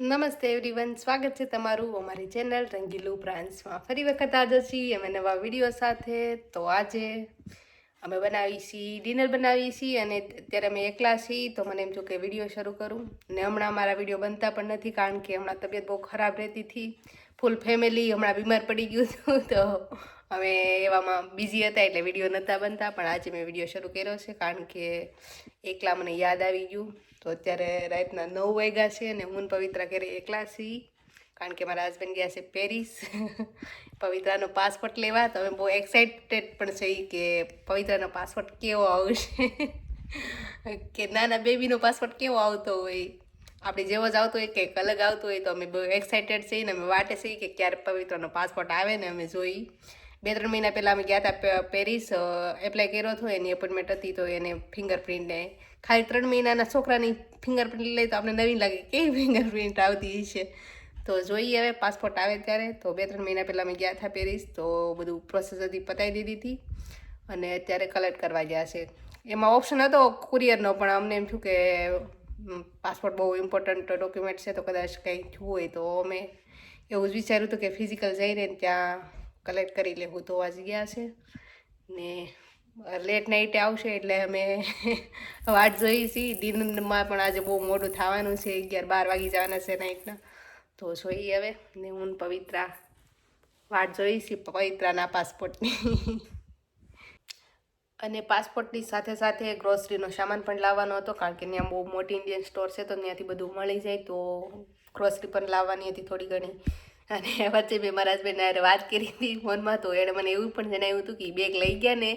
નમસ્તે એવરીવન સ્વાગત છે તમારું અમારી ચેનલ રંગીલું બ્રાન્ચમાં ફરી વખત આજે છીએ અમે નવા વીડિયો સાથે. તો આજે અમે બનાવી છીએ ડિનર બનાવી છીએ અને અત્યારે અમે એકલા છીએ, તો મને એમ જો કે વીડિયો શરૂ કરું. ને હમણાં મારા વીડિયો બનતા પણ નથી કારણ કે હમણાં તબિયત બહુ ખરાબ રહેતી હતી. ફૂલ ફેમિલી હમણાં બીમાર પડી ગયું હતું તો અમે એવામાં બિઝી હતા એટલે વીડિયો નહોતા બનતા, પણ આજે મેં વીડિયો શરૂ કર્યો છે, કારણ કે એકલા મને યાદ આવી ગયું. તો અત્યારે રાતના નવ વાગ્યા છે અને હું પવિત્રા ઘરે એકલા છીએ, કારણ કે મારા હસબન્ડ ગયા છે પેરિસ પવિત્રાનો પાસપોર્ટ લેવા, તો અમે બહુ એક્સાઇટેડ પણ છીએ કે પવિત્રાનો પાસપોર્ટ કેવો આવશે? કે નાના બેબીનો પાસપોર્ટ કેવો આવતો હોય? આપણે જેવો જ આવતો હોય કંઈક અલગ આવતો હોય તો અમે બહુ એક્સાઇટેડ છીએ ને અમે વાટે છીએ કે ક્યારે પવિત્રનો પાસપોર્ટ આવે ને અમે જોઈ. બે ત્રણ મહિના પહેલાં અમે ગયા હતા પેરિસ એપ્લાય કર્યો હતો, એની એપોઇન્ટમેન્ટ હતી તો એને ફિંગરપ્રિન્ટને ખાલી ત્રણ મહિનાના છોકરાની ફિંગરપ્રિન્ટ લઈ તો આપણે નવી લાગે કેવી ફિંગરપ્રિન્ટ આવતી છે તો જોઈએ હવે પાસપોર્ટ આવે ત્યારે. તો બે ત્રણ મહિના પહેલાં અમે ગયા હતા પેરિસ તો બધું પ્રોસેસ હતી પતાવી દીધી હતી અને અત્યારે કલેક્ટ કરવા ગયા છે. એમાં ઓપ્શન હતો કુરિયરનો પણ અમને એમ થયું કે પાસપોર્ટ બહુ ઇમ્પોર્ટન્ટ ડોક્યુમેન્ટ છે, તો કદાચ કંઈ થયું હોય તો અમે એવું જ વિચાર્યું હતું કે ફિઝિકલ જઈને ત્યાં કલેક્ટ કરી લેવું તો આજ ગયા છે. ને લેટ નાઇટે આવશે એટલે અમે વાટ જોઈ છીએ દિનમાં પણ આજે બહુ મોડું થવાનું છે, અગિયાર બાર વાગી જવાના છે નાઇટના તો જોઈએ હવે. ને હું પવિત્રા વાટ જોઈ છીએ પવિત્રાના પાસપોર્ટની અને પાસપોર્ટની સાથે સાથે ગ્રોસરીનો સામાન પણ લાવવાનો હતો, કારણ કે ત્યાં બહુ મોટી ઇન્ડિયન સ્ટોર છે, તો ત્યાંથી બધું મળી જાય, તો ગ્રોસરી પણ લાવવાની હતી થોડી ઘણી. અને વચ્ચે મેં મારા હસબન્ડ હારે વાત કરી હતી ફોનમાં, તો એણે મને એવું પણ જણાવ્યું હતું કે બેગ લઈ ગયા ને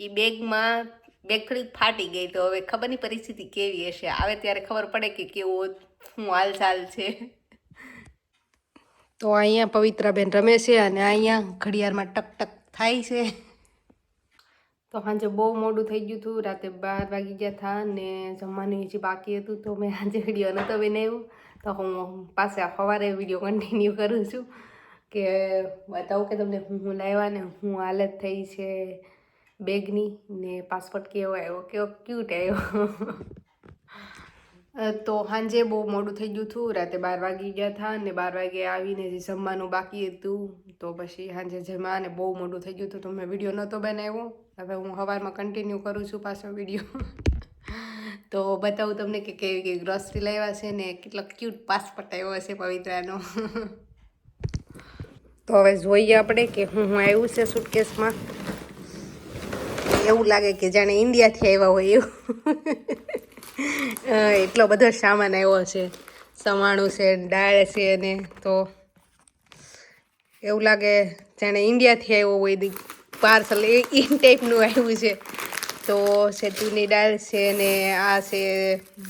એ બેગમાં બેગ થોડીક ફાટી ગઈ, તો હવે ખબરની પરિસ્થિતિ કેવી હશે? આવે ત્યારે ખબર પડે કે કેવો, શું હાલચાલ છે. તો અહીંયા પવિત્રાબેન રમે છે અને અહીંયા ઘડિયાળમાં ટક ટક થાય છે. તો સાંજે બહુ મોડું થઈ ગયું હતું, રાતે બાર વાગી ગયા હતા ને જમવાનું હજી બાકી હતું તો મેં આજે વીડિયો નહોતો બનાવ્યો. તો હું પાસે સવારે વીડિયો કન્ટિન્યુ કરું છું કે બતાવું કે તમને હું હું લાવ્યા ને હું હાલત થઈ છે બેગની ને પાસપોર્ટ કેવો આવ્યો, કેવો ક્યુટ આવ્યો. તો સાંજે બહુ મોડું થઈ ગયું હતું, રાતે બાર વાગી ગયા હતા ને બાર વાગે આવીને જે જમવાનું બાકી હતું તો પછી સાંજે જમા ને બહુ મોડું થઈ ગયું હતું તો મેં વીડિયો નહોતો બનાવ્યો. હવે હું સવારમાં કન્ટિન્યુ કરું છું પાછો વીડિયો તો બતાવું તમને કે કેવી કેવી ગ્રોસરી લાવ્યા છે ને કેટલો ક્યુટ પાસપોર્ટ આવ્યો છે પવિત્રાનો. તો હવે જોઈએ આપણે કે હું હું આવ્યું છે સુટકેસમાં એવું લાગે કે જાણે ઇન્ડિયાથી આવ્યા હોય એવું. એટલો બધો સામાન આવ્યો છે. સવાણું છે દાળ છે ને તો એવું લાગે જાણે ઇન્ડિયાથી આવ્યો હોય પાર્સલ, એ ટાઈપનું આવ્યું છે. તો સેતુની દાળ છે ને આ છે,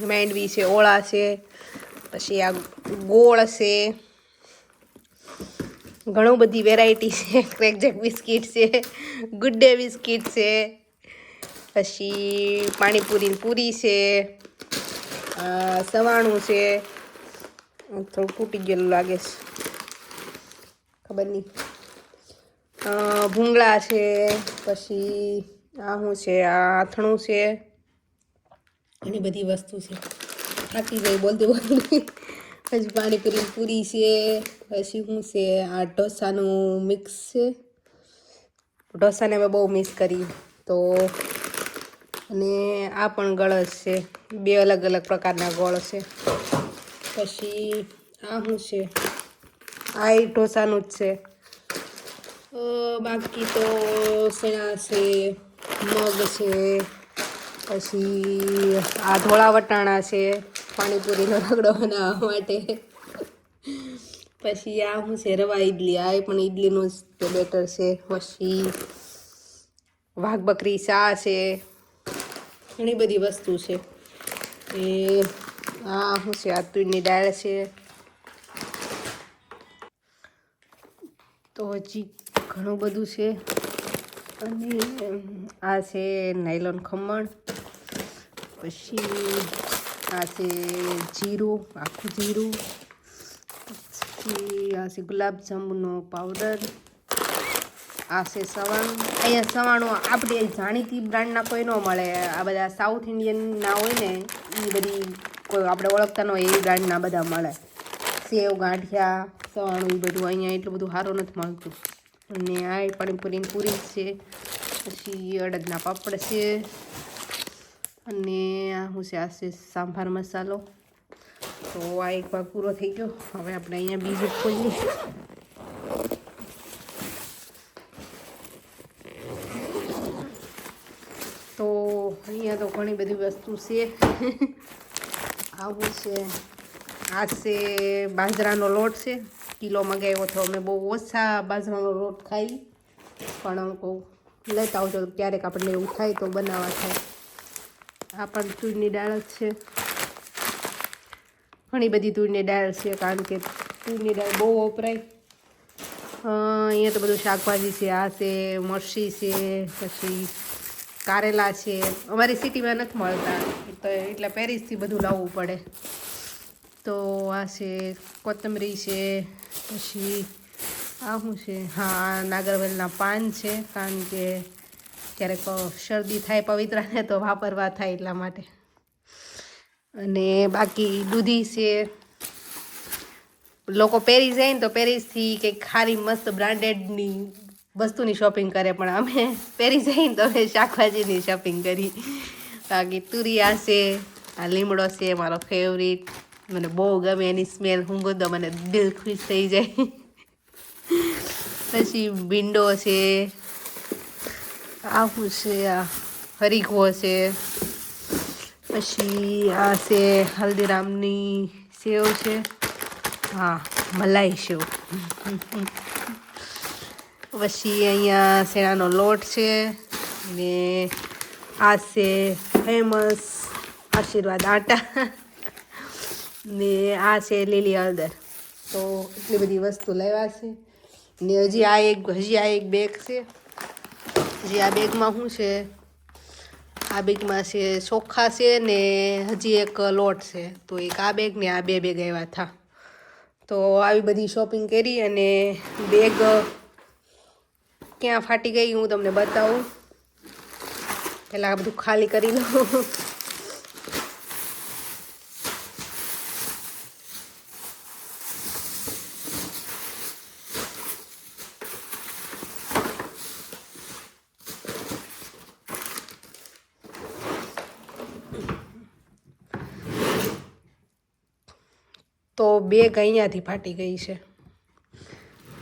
માંડવી છે, ઓળા છે, પછી આ ગોળ છે. ઘણું બધી વેરાયટી છે. ક્રેકજેક બિસ્કિટ છે, ગુડ ડે બિસ્કિટ છે, પછી પાણીપુરીની પૂરી છે સવાણું છે. થોડું તૂટી ગયેલું લાગે છે. ખબર નહીં. ભૂંગળા છે, પછી આ શું છે આ આથણું છે, ઘણી બધી વસ્તુ છે. થાકી ગઈ, બોલતી બોલતી. પછી પાણીપુરી પૂરી છે, પછી શું છે, આ ઢોસાનું મિક્સ છે. ઢોસાને અમે બહુ મિસ કરી તો અને આ પણ ગળસ છે, બે અલગ અલગ પ્રકારના ગોળ છે. પછી આ શું છે, આ એ ઢોસાનું જ છે. બાકી તો શેણા છે, મગ છે, પછી આ ધોળા વટાણા છે પાણીપુરીનો રગડો બનાવવા માટે. પછી આ શું છે રવા ઇડલી આ પણ ઇડલીનું જ બેટર છે. પછી વાઘ બકરી, ચા છે, ઘણી બધી વસ્તુ છે. એ, આ શું છે, આ તુરની દાળ છે. તો હજી ઘણું બધું છે. અને આ છે નાયલોન ખમણ. પછી આ છે જીરું, આખું જીરું. પછી આ છે ગુલાબ જાંબુનો પાવડર આ છે સવાણું. અહીંયા સવાણું આપણે જાણીતી બ્રાન્ડના કોઈ ન મળે. આ બધા સાઉથ ઇન્ડિયનના હોય ને એ બધી કોઈ આપણે ઓળખતા ન હોય એવી બ્રાન્ડના બધા મળે. સેવ, ગાંઠિયા, સવાણું એ બધું અહીંયા એટલું બધું સારું નથી મળતું. અને આ એ પાણીપુરીની પૂરી છે. પછી અડદના પાપડ છે. અને આ હું છે? આ છે સાંભાર મસાલો. તો આ એક ભાગ પૂરો થઈ ગયો. હવે આપણે અહીંયા બીજું ખોલીએ. તો અહીંયા તો ઘણી બધી વસ્તુ છે. આવું છે. આ છે બાજરાનો લોટ છે. કિલો મગાવ્યો હતો. અમે બહુ ઓછા બાજરાનો રોટ ખાઈ. પણ કહું, લેતા આવજો. ક્યારેક આપણને એવું થાય તો બનાવવા થાય. આ પણ તુરની દાળ જ છે. ઘણી બધી તુરની દાળ છે, કારણ કે તુરની દાળ બહુ વપરાય. અહીંયા તો બધું શાકભાજી છે, આ છે, મરસી છે, પછી કારેલા છે. અમારી સિટીમાં નથી મળતા. તો એટલે પેરિસથી બધું લાવવું પડે. તો આ છે કોથમરી છે, પછી આ શું છે. હા નાગરવેલના પાન છે, કારણ કે ક્યારેક શરદી થાય પવિત્રાને તો વાપરવા થાય એટલા માટે. અને બાકી દૂધી છે. લોકો પેરિસ જાય ને તો પેરિસથી કંઈક ખારી મસ્ત બ્રાન્ડેડની વસ્તુની શોપિંગ કરે, પણ અમે પેરિસ જઈને તો અમે શાકભાજીની શોપિંગ કરી. બાકી તુરિયા છે, આ લીમડો છે, મારો ફેવરિટ મને બહુ ગમે એની સ્મેલ. હું તો મને દિલ ખુશ થઈ જાય. પછી ભીંડો છે, આવું છે, આ હરીખો છે, પછી આ છે હલ્દીરામની સેવ છે. હા, મલાઈ સેવ. પછી અહીંયા શેણાનો લોટ છે ને આ છે ફેમસ આશીર્વાદ આટા. ને આ છે લીલી હળદર. તો એટલી બધી વસ્તુ લેવા છે. ને હજી આ એક, હજી આ એક બેગ છે. હજી આ બેગમાં શું છે? આ બેગમાં છે ચોખા છે ને હજી એક લોટ છે. તો એક આ બેગ ને આ બે બેગ આવ્યા હતા તો આવી બધી શોપિંગ કરી અને બેગ ક્યાં ફાટી ગઈ હું તમને બતાવું. પહેલાં આ બધું ખાલી કરી લઉં. તો બેગ અહીંયાથી ફાટી ગઈ છે.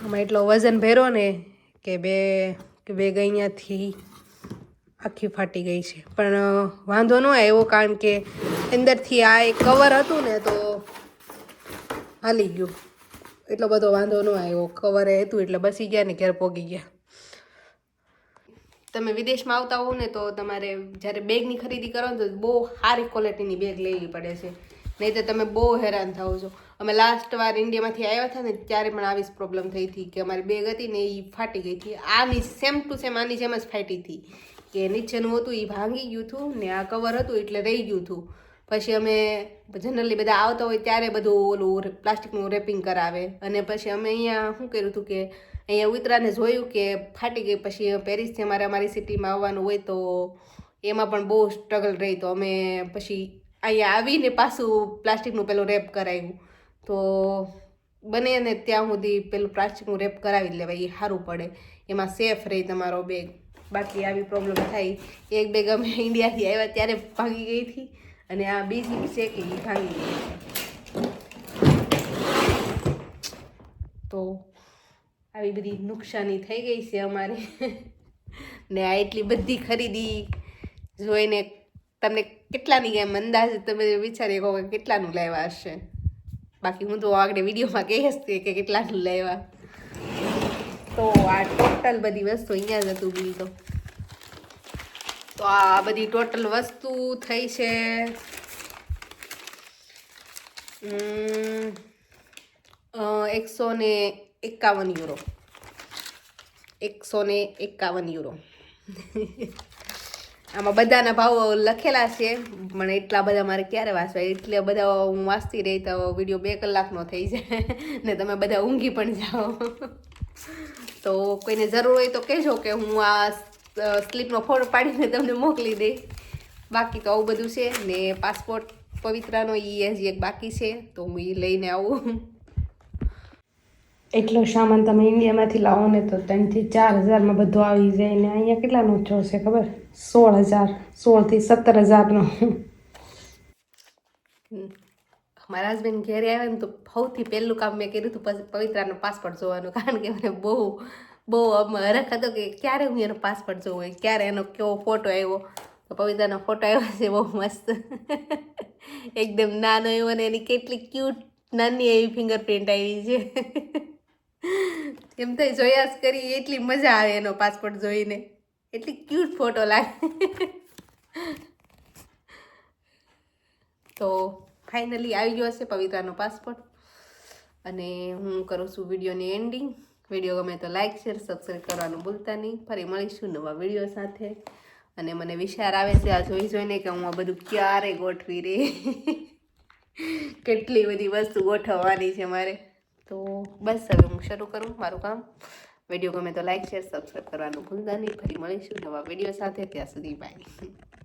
આમાં એટલો વજન ભેરો ને કે બે, કે બેગ અહીંયાથી આખી ફાટી ગઈ છે. પણ વાંધો ન આવ્યો કારણ કે અંદરથી આ એક કવર હતું ને તો હાલી ગયું. એટલો બધો વાંધો ન આવ્યો કવરે હતું એટલે બસી ગયા ને ઘેર પોગી ગયા. તમે વિદેશમાં આવતા હોવ ને તો તમારે જ્યારે બેગની ખરીદી કરો ને તો બહુ સારી ક્વોલિટીની બેગ લેવી પડે છે. નહીં તો તમે બહુ હેરાન થાઓ છો. અમે લાસ્ટ વાર ઇન્ડિયામાંથી આવ્યા હતા ને, ત્યારે પણ આવી જ પ્રોબ્લેમ થઈ હતી કે અમારી બેગ હતી ને એ ફાટી ગઈ હતી. આની સેમ ટુ સેમ આની જેમ જ ફાટી હતી. કે નીચેનું હતું એ ભાંગી ગયું હતું ને આ કવર હતું એટલે રહી ગયું હતું. પછી અમે જનરલી બધા આવતા હોય ત્યારે બધું ઓલું પ્લાસ્ટિકનું રેપિંગ કરાવે. અને પછી અમે અહીંયા શું કર્યું હતું કે, અહીંયા ઉતરાને જોયું કે ફાટી ગઈ, પછી પેરિસથી અમારે અમારી સિટીમાં આવવાનું હોય તો એમાં પણ બહુ સ્ટ્રગલ રહી. તો અમે પછી અહીંયા આવીને પાછું પ્લાસ્ટિકનું પેલું રેપ કરાવ્યું તો બને અને ત્યાં સુધી પેલું પ્લાસ્ટિકનું રેપ કરાવી જ લેવાય એ સારું પડે. એમાં સેફ રહે તમારો બેગ. બાકી આવી પ્રોબ્લેમ થાય. એક બેગ અમે ઇન્ડિયાથી આવ્યા ત્યારે ભાંગી ગઈ હતી અને આ બીજી છે કે એ ભાંગી ગઈ તો આવી બધી નુકસાની થઈ ગઈ છે અમારે. ને આ એટલી બધી ખરીદી જોઈને તમને કેટલાની એમ અંદાજ તમે વિચારી કહો કે કેટલાનું લેવા હશે? બાકી હું તો આગળ વિડીયોમાં કહીશ કે કેટલાનું લેવા. તો આ ટોટલ બધી વસ્તુ અહીંયા જ હતું બિલ તો. તો આ બધી ટોટલ વસ્તુ થઈ છે. એકસો ને એકાવન યુરો. એકસો ને એકાવન યુરો. આમાં બધાના ભાવ લખેલા છે. પણ એટલા બધા મારે ક્યારે વાંચવા? એટલે બધા હું વાંચતી રહી તો વીડિયો બે કલાકનો થઈ જાય. ને તમે બધા ઊંઘી પણ જાઓ. તો કોઈને જરૂર હોય તો કહેજો કે હું આ સ્લીપનો ફોટો પાડીને તમને મોકલી દઈશ બાકી તો આવું બધું છે. ને પાસપોર્ટ પવિત્રાનો એ હજી એક બાકી છે. તો હું એ લઈને આવું. એટલો સામાન તમે ઇન્ડિયામાંથી લાવો ને તો ત્રણથી ચાર હજારમાં બધું આવી જાય ને અહીંયા કેટલાનો જોશે ખબર? સોળ હજાર સોળથી સત્તર હજારનો મારા હસબન્ડ ઘેરે આવ્યા ને તો સૌથી પહેલું કામ મેં કર્યું હતું પવિત્રાનો પાસપોર્ટ જોવાનું. કારણ કે મને બહુ બહુ હરખ હતો કે ક્યારે હું એનો પાસપોર્ટ જોવો હોય ક્યારે એનો કેવો ફોટો આવ્યો. તો પવિત્રાનો ફોટો આવ્યો છે બહુ મસ્ત. એકદમ નાનો એવો ને એની કેટલી ક્યુટ નાની એવી ફિંગરપ્રિન્ટ આવી છે. એમ થઈ જોયા જ કરી, એટલી મજા આવે એનો પાસપોર્ટ જોઈને. એટલી ક્યુટ ફોટો લાગે. તો ફાઇનલી આવી ગયો હશે પવિત્રાનો પાસપોર્ટ અને હું કરું છું વિડીયોની એન્ડિંગ વીડિયો ગમે તો લાઇક શેર સબસ્ક્રાઈબ કરવાનું ભૂલતા નહીં. ફરી મળીશું નવા વીડિયો સાથે. અને મને વિચાર આવે છે આ જોઈ જોઈને કે હું આ બધું ક્યારે ગોઠવી રહી. કેટલી બધી વસ્તુ ગોઠવવાની છે મારે. તો બસ હવે હું શરૂ કરું મારું કામ. વીડિયો ગમે તો લાઈક, શેર સબસ્ક્રાઈબ કરવાનું ભૂલતા નહીં. ફરી મળીશું નવા વીડિયો સાથે. ત્યાં સુધી બાય